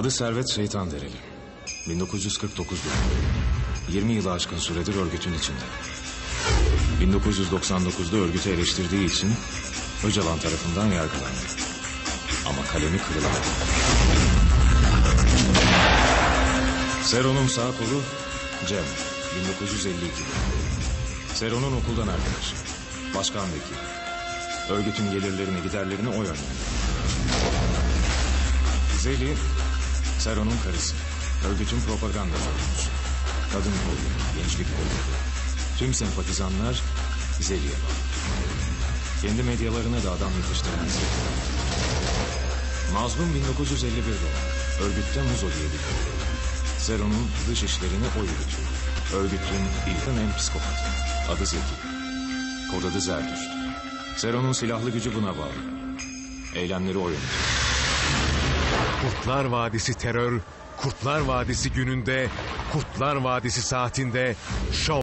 Adı Servet Şeytan Dereli. 1949 doğumlu. 20 yılı aşkın süredir örgütün içinde. 1999'da örgütü eleştirdiği için Öcalan tarafından yargılandı. Ama kalemi kırılamadı. Sero'nun sağ kolu Cem. 1952 doğumlu. Sero'nun okuldan arkadaşı. Başkan vekili. Örgütün gelirlerini giderlerini o yönlendiriyor. Zeli, Sero'nun karısı. Örgütün propaganda sorumlusu. Kadın kolu, gençlik kolu. Tüm sempatizanlar bağlı. Kendi medyalarına da adam yetiştiren Zeli. Mazlum 1951 doğumlu. Örgütte Muzo diye biliniyor. Sero'nun dış işlerini o yürütüyor. Örgütün ilkin en psikopatı. Adı Zeki. Kod adı Zerdüşt. Sero'nun silahlı gücü buna bağlı. Eylemleri o yönetiyor. Kurtlar Vadisi terör, Kurtlar Vadisi gününde, Kurtlar Vadisi saatinde şov